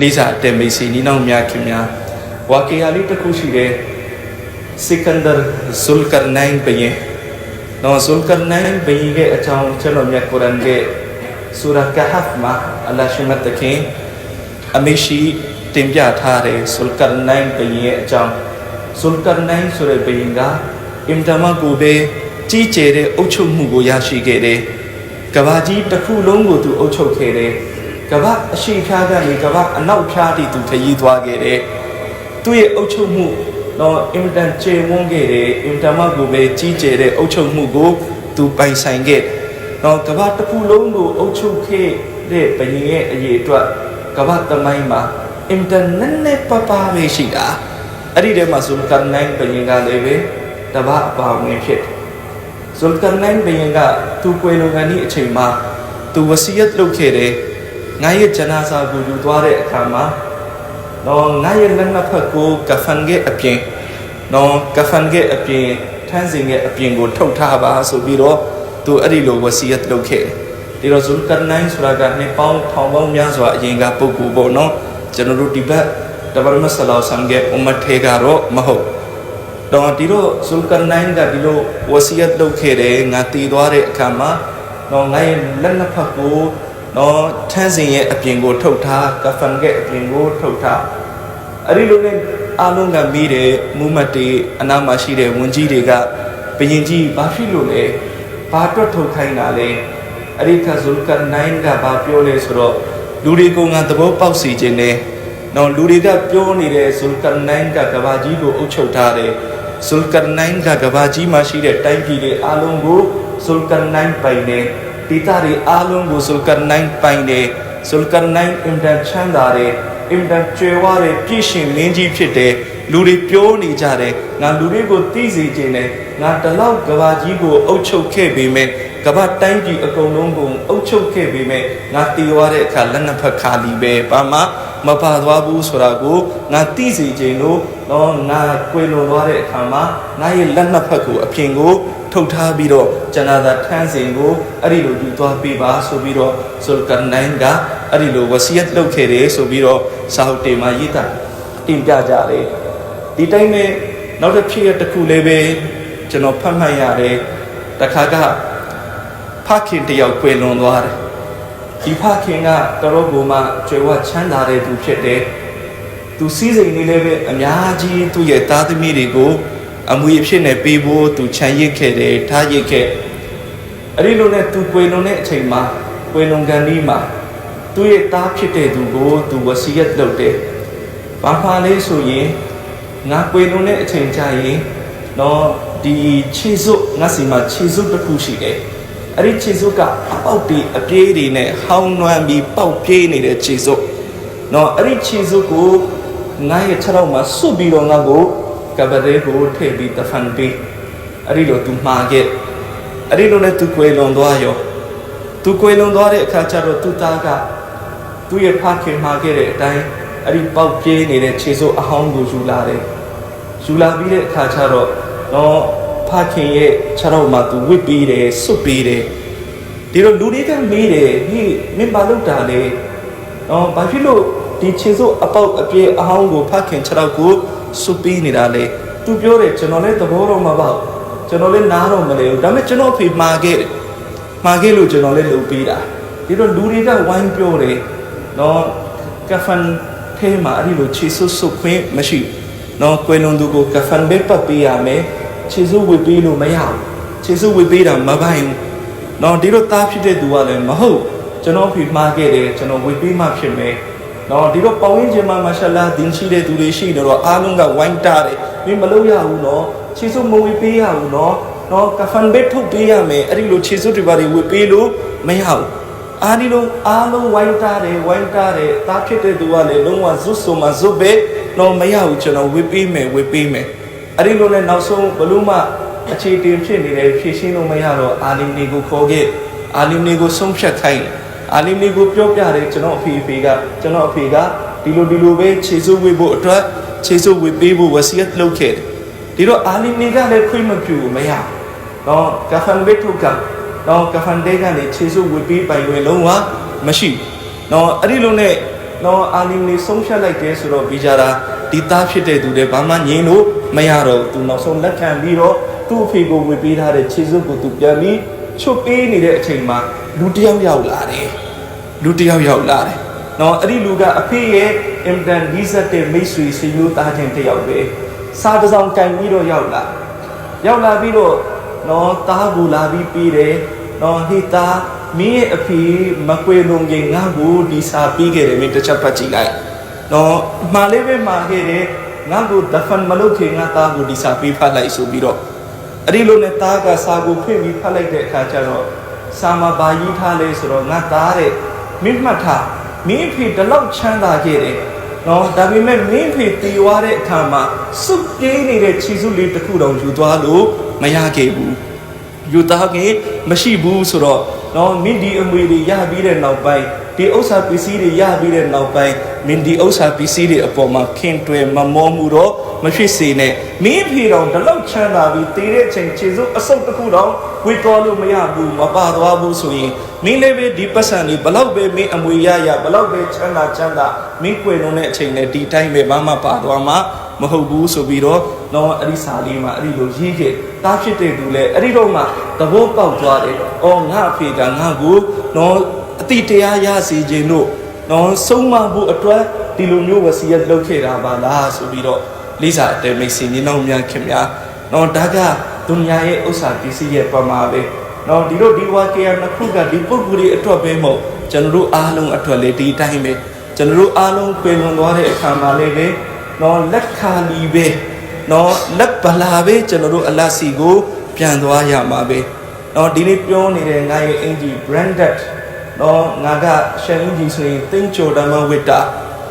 လေးစားတဲ့မိတ်ဆွေညီနောင်များခင်များဝါကီယာလေးတစ်ခုရှိတယ်စိကန်ဒါဇူလ်ကာနိုင်းဘယင်နော်ဇူလ်ကာနိုင်းဘယင်ရဲ့အကြောင်းကျွန်တော်မြတ်ကုရ်အာန်ရဲ့ဆူရာကဟဖ်မှာအလ္လာဟ်ရှိမတ်တခင်အမေရှိတင်ပြထားတယ်ဇူလ်ကာနိုင်းဘယင်ရဲ့အကြောင်းဇူလ်ကာနိုင်းဆိုတဲ့ဘယင်ကအင်တမကိုပဲကြီးကျယ်တဲ့အုပ်ချုပ်မှုကိုရရှိခဲ့တယ်ကဘာကြီးတစ်ခုလုံးကိုသူအုပ်ချုပ်ခဲ့တယ် ကဘာအရှိဖြားကနေကဘာအနောက်ဖြားတိသူခရီးသွားခဲ့တယ်သူ့ရဲ့အုပ်ချုပ်မှုတော့အင်တန်ကျေဝန်းခဲ့တယ်အင်တမကိုပဲကြီးကျယ်တဲ့အုပ်ချုပ်မှုကိုသူပိုင်ဆိုင်ခဲ့တော့ကဘာတစ်ခုလုံးကိုအုပ်ချုပ်ခဲ့တဲ့ဘယင်ရဲ့အရေးအတွက်ကဘာသမိုင်းမှာအင်တန်နဲ့နဲ့ပပပဲရှိတာအဲ့ဒီထဲမှာဇူလ်ကာနိုင်ဘယင်ကလည်းပဲတဘာအပါဝင်ဖြစ်တယ်ဇူလ်ကာနိုင်ဘယင်ကသူကွယ်လွန်ကန်ဒီအချိန်မှာသူဝစီယတ်လုပ်ခဲ့တယ် ငါရဲ့ဂျနာဇာကိုယူသွားတဲ့အခါမှာတော့ငါရဲ့လက်နှစ်ဖက်ကိုကဖန်ရဲ့အပြင်တော့ကဖန်ရဲ့အပြင်ထန်းစင်ရဲ့အပြင်ကိုထုတ်ထားပါဆိုပြီးတော့သူအဲ့ဒီလိုဝစီယတ်လုပ်ခဲ့ဒီတော့ဇူလ်ကာနိုင်ဆိုတာကနှစ်ပေါင်းထောင်ပေါင်းများစွာအရင်ကပုဂ္ဂိုလ်ပေါ့နော်ကျွန်တော်တို့ဒီဘက်တဘာမဆလောဆမ်ရဲ့အွမ်မတ်ထေကတော့မဟုတ်တော့ဒီလိုဇူလ်ကာနိုင်ကဒီလိုဝစီယတ်လုပ်ခဲ့တယ်ငါတည်သွားတဲ့အခါမှာတော့ငါရဲ့လက်နှစ်ဖက်ကို တော့ထန်းစင်ရဲ့အပြင်ကိုထုတ်ထားကဖန်ရဲ့အပြင်ကိုထုတ်ထားအဲ့ဒီလိုနဲ့အားလုံးကမိတယ်မူမတ်တေအနာမှာရှိတဲ့ဝန်ကြီးတွေကဘယင်ကြီးဘာဖြစ်လို့လဲဘာတွတ်ထုတ်ခိုင်းတာလဲအဲ့ဒီခါဇူလ်ကာနိုင်ကဘာပြောလဲဆိုတော့လူတွေကိုငါသဘောပေါက်စီခြင်းနဲ့နော်လူတွေကပြောနေတဲ့ဇူလ်ကာနိုင်ကကဘာကြီးကိုအုပ်ချုပ်ထားတယ်ဇူလ်ကာနိုင်ကကဘာကြီးမှာရှိတဲ့တိုင်းပြည်တွေအားလုံးကိုဇူလ်ကာနိုင်ပိုင်တယ် တိတာတွေအားလုံးကိုဇူလ်ကာနိုင်ပိုင်တယ်ဇူလ်ကာနိုင်အင်တန်ချမ်းသာတယ်အင်တန်ကျွယ်ဝတဲ့ပြည့်ရှင်မင်းကြီးဖြစ်တယ်လူတွေပြောနေကြတယ်ငါလူတွေကိုသိစေခြင်းနဲ့ ငါတလောက်ကဘာကြီးကိုအုပ်ချုပ်ခဲ့ပေမဲ့ကဘာတိုင်းပြည်အကုန်လုံးကိုအုပ်ချုပ်ခဲ့ပေမဲ့ငါတည်သွားတဲ့အခါလက်နှစ်ဖက်ခါလီပဲဘာမှမပါသွားဘူးဆိုတာကိုငါသိစေခြင်းလို့တော့ငါကွယ်လွန်သွားတဲ့အခါမှာငါရဲ့လက်နှစ်ဖက်ကိုအပြင်ကိုထုတ်ထားပြီးတော့ဂျနာသာထန်းစင်ကိုအဲ့ဒီလိုယူသွားပေးပါဆိုပြီးတော့ဇူလ်ကာနိုင်ကအဲ့ဒီလိုဝစီယတ်လုပ်ခဲ့တယ်ဆိုပြီးတော့စာဟုတ်တေမှာရေးတာတင်ပြကြတယ်ဒီတိုင်းပဲနောက်တစ်ဖြစ်ရတစ်ခုလေးပဲ ကျွန်တော်ဖတ်မှတ်ရတယ်တခါကဖခင်တယောက်ကွယ်လွန်သွားတယ်ဒီဖခင်ကတော်တော်ကိုမှကျွယ်ဝချမ်းသာတဲ့သူဖြစ်တယ်သူစည်းစိမ်နေလည်းပဲအများကြီးသူ့ရဲ့သားသမီးတွေကို အမွေအဖြစ်နဲ့ပေးဖို့သူခြံရစ်ခဲ့တယ်ထားရစ်ခဲ့အဲ့ဒီလိုနဲ့သူကွယ်လွန်တဲ့အချိန်မှာကွယ်လွန်ကန်ဒီမှာသူ့ရဲ့သားဖြစ်တဲ့သူကိုသူဝစီယတ်လုပ်တယ်ဘာမှလဲဆိုရင်ငါကွယ်လွန်တဲ့အချိန်ကျရင်တော့ ဒီခြေစွပ်ငါစီမှာခြေစွပ်တစ်ခုရှိတယ်အဲ့ဒီခြေစွပ်ကအပေါက်တွေအပြေးတွေနဲ့ဟောင်းနွမ်းပြီးပေါက်ပြေးနေတဲ့ခြေစွပ်နော်အဲ့ဒီခြေစွပ်ကိုငါရဲ့ခြေထောက်မှာစွပ်ပြီးတော့ငါကိုကဘရဲကိုထည့်ပြီးတဖန်ပြီးအဲ့ဒီလိုသူမှားခဲ့အဲ့ဒီလိုနဲ့သူကွယ်လွန်သွားရောသူကွယ်လွန်သွားတဲ့အခါကျတော့သူသားကသူ့ရဲ့ဖခင်မှာခဲ့တဲ့အတိုင်းအဲ့ဒီပေါက်ပြေးနေတဲ့ခြေစွပ်အဟောင်းကိုယူလာတယ်ယူလာပြီးတဲ့အခါကျတော့ တော့ဖခင်ရဲ့ခြေထောက်မှာသူဝစ်ပြီးတယ်စွပ်ပြီးတယ်ဒီလိုလူတွေကမေးတယ်ဟေးမင်းဘာလုပ်တာလဲတော့ဘာဖြစ်လို့ဒီခြေစွပ်အပေါက်အပြေးအဟောင်းကိုဖခင်ခြေထောက်ကိုစွပ်ပြီးနေတာလေသူပြောတယ်ကျွန်တော်လည်းသဘောတော့မပေါက်ကျွန်တော်လည်းနားတော့မလဲဘူးဒါပေမဲ့ကျွန်တော်ဖေမှာခဲ့တယ်မှာခဲ့လို့ကျွန်တော်လည်းလုပ်ပေးတာဒီတော့လူတွေကဝိုင်းပြောတယ်နော်ကဖန်ထဲမှာအဲ့ဒီလိုခြေစွပ်စွပ်ခွင့်မရှိနော်ကွယ်လွန်သူကိုကဖန်ဘက်ပတ်ပေးရမယ် ခြေစွပ်ဝစ်ပေးလို့မရဘူးခြေစွပ်ဝစ်ပေးတာမပိုင်ဘူးနော်ဒီတော့သားဖြစ်တဲ့သူကလည်းမဟုတ်ကျွန်တော်ဖေမှားခဲ့တယ်ကျွန်တော်ဝစ်ပေးမှဖြစ်မယ်နော်ဒီတော့ပဝင်းကျင်မှာမာရှာလာဒင်းရှိတဲ့သူတွေရှိနေတော့အားလုံးကဝိုင်းတာတယ်မင်းမလုပ်ရဘူးနော်ခြေစွပ်မဝေပေးရဘူးနော်နော်ကဖန်ဘက်ထုတ်ပေးရမယ်အဲ့ဒီလိုခြေစွပ်တွေပါတွေဝေပေးလို့မရဘူးအားဒီလိုအားလုံးဝိုင်းတာတယ်ဝိုင်းတာတယ်တားဖြစ်တဲ့သူကလည်းလုံးဝဇွတ်ဆိုမှဇွတ်ပဲတော့မရဘူးကျွန်တော်ဝေပေးမယ်ဝေပေးမယ် အဲ့ဒီလိုနဲ့နောက်ဆုံးဘလို့မှအခြေတင်ဖြစ်နေတယ်ဖြည့်ရှင်းလို့မရတော့အာလီနီကိုခေါ်ခဲ့အာလီနီကိုဆုံးဖြတ်ခိုင်းတယ်အာလီနီကိုပြောပြတယ်ကျွန်တော်အဖေအဖေကကျွန်တော်အဖေကဒီလိုဒီလိုပဲခြေစွပ်ဝေဖို့အတွက်ခြေစွပ်ဝေပေးဖို့ဝစီယတ်လုပ်ခဲ့တယ်ဒီတော့အာလီနီကလည်းခွင့်မပြုဘူးမရတော့ကဖန်ဘက်ထုကတော့ကဖန်တဲကနေခြေစွပ်ဝေပေးပိုင်ဝင်လုံးဝမရှိတော့အဲ့ဒီလိုနဲ့ တော့အာလီနေဆုံးဖြတ်လိုက်တယ်ဆိုတော့ဘီဂျာရာဒီသားဖြစ်တဲ့သူတွေဘာမှငြင်းလို့မရတော့ဘူးသူနောက်ဆုံးလက်ခံပြီးတော့သူ့အဖေကိုဝေပေးထားတဲ့ခြေစွပ်ကိုသူပြန်ပြီးချွတ်ပေးနေတဲ့အချိန်မှာလူတစ်ယောက်ရောက်လာတယ်လူတစ်ယောက်ရောက်လာတယ်နော်အဲ့ဒီလူကအဖေရဲ့အင်တန်ဒီဇတ်တဲ့မိတ်ဆွေဆွေမျိုးသားချင်းတစ်ယောက်ပဲစားတစ်စောင်းကန်ပြီးတော့ရောက်လာရောက်လာပြီးတော့နော်တားကိုလာပြီးပြီးတယ်နော်ဟိတာ မင်းရဲ့အဖေမကွေလုံးကြီးငါ့ကိုဒီစာပြီးခဲ့တယ်မင်းတစ်ချက်ပတ်ကြည့်လိုက်နော်မှားလေးပဲမှားခဲ့တယ်ငါ့ကိုဒဖန်မလုပ်ခင်ငါတားကိုဒီစာပြီးဖတ်လိုက်ဆိုပြီးတော့အဲ့ဒီလိုနဲ့တားကစာကိုဖွင့်ပြီးဖတ်လိုက်တဲ့အခါကျတော့စာမှာဘာရေးထားလဲဆိုတော့ငါတားတဲ့မင်းမှတ်ထားမင်းအဖေဒီလောက်ချမ်းသာခဲ့တယ်နော်ဒါပေမဲ့မင်းဖေတည်သွားတဲ့အခါမှာစုပ်ပြေးနေတဲ့ခြေစုလေးတစ်ခုတောင်ယူသွားလို့မရခဲ့ဘူး ယူသားခင်မရှိဘူးဆိုတော့နော်မင်းဒီအမွေတွေရပြီးတဲ့နောက်ပိုင်းဒီဥစ္စာပစ္စည်းတွေရပြီးတဲ့နောက်ပိုင်းမင်းဒီဥစ္စာပစ္စည်းတွေအပေါ်မှာခင်တွယ်မမောမှုတော့မဖြစ်စေနဲ့မင်းဖေတော်ဒီလောက်ချမ်းသာပြီးတည်တဲ့ချိန်ခြေစုပ်အစုပ်တစ်ခုတောင်ဝေတော်လို့မရဘူးမပါသွားဘူးဆိုရင်မင်းလည်းပဲဒီပတ်စံတွေဘလောက်ပဲမင်းအမွေရရဘလောက်ပဲချမ်းသာချမ်းသာမင်းကွယ်လုံးတဲ့အချိန်နဲ့ဒီတိုင်းပဲဘာမှပါသွားမှာ မဟုတ်ဘူးဆိုပြီးတော့တော့အဲ့ဒီစာလေးမှာအဲ့ဒီလိုရေးခဲ့တားဖြစ်တဲ့သူလည်းအဲ့ဒီတော့မှသဘောပေါက်သွားတယ်။အော်ငါအဖေကငါ့ကိုတော့အတိတရားရစီခြင်းတို့တော့ဆုံးမဖို့အတွက်ဒီလိုမျိုးဝစီရလုပ်ခဲ့တာပါလားဆိုပြီးတော့လိစာအတဲမိတ်ဆွေညီနောင်များခင်များတော့ဒါကဒုညာရဲ့ဥစ္စာပစ္စည်းရဲ့ပမာပဲ။တော့ဒီလိုဒီဝါကေယနှစ်ခုကဒီပုဂ္ဂိုလ်ရဲ့အတွက်ပဲမဟုတ်ကျွန်တော်တို့အားလုံးအတွက်လေဒီအတိုင်းပဲကျွန်တော်တို့အားလုံးပြင်လွန်သွားတဲ့အခါမှာလည်းပဲ တော့လက်ခါလီပဲတော့လက်ပလာပဲကျွန်တော်တို့အလတ်စီကို ပြန်သွားရမှာပဲတော့ဒီနေ့ပြောနေတဲ့ငါရဲ့အင်ဂျီ branded တော့ငါကရှန်အင်ဂျီဆိုရင်တင်းချိုဓမ္မဝိတ္တာ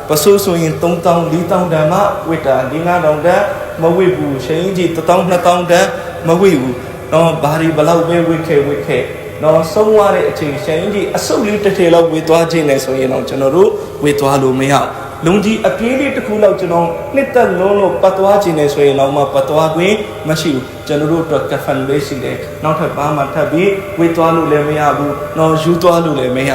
ပစိုးဆိုရင်3000 4000ဓမ္မဝိတ္တာဒီ9000တန်းမဝိဘူးရှန်အင်ဂျီ1000 2000တန်းမဝိဘူးတော့ဘာဒီဘလောက်ပဲဝိခဲဝိခဲတော့ဆုံးသွားတဲ့အချိန်ရှန်အင်ဂျီအစုပ်လေးတစ်ထည်လောက်ဝေသွားခြင်းနဲ့ဆိုရင်တော့ကျွန်တော်တို့ဝေသွားလို့မရဘူး လုံကြီးအပြေးလေးတစ်ခုလောက်ကျွန်တော်နှစ်သက်လုံးလို့ပတ်သွားခြင်းနဲ့ဆိုရင်တော့မှပတ်သွားခွင့်မရှိဘူးကျွန်တော်တို့အတွက်ကဖန်လေးရှိတယ်နောက်ထပ်ဘာမှထပ်ပြီးဝေးသွားလို့လည်းမရဘူးတော့ယူသွားလို့လည်းမရ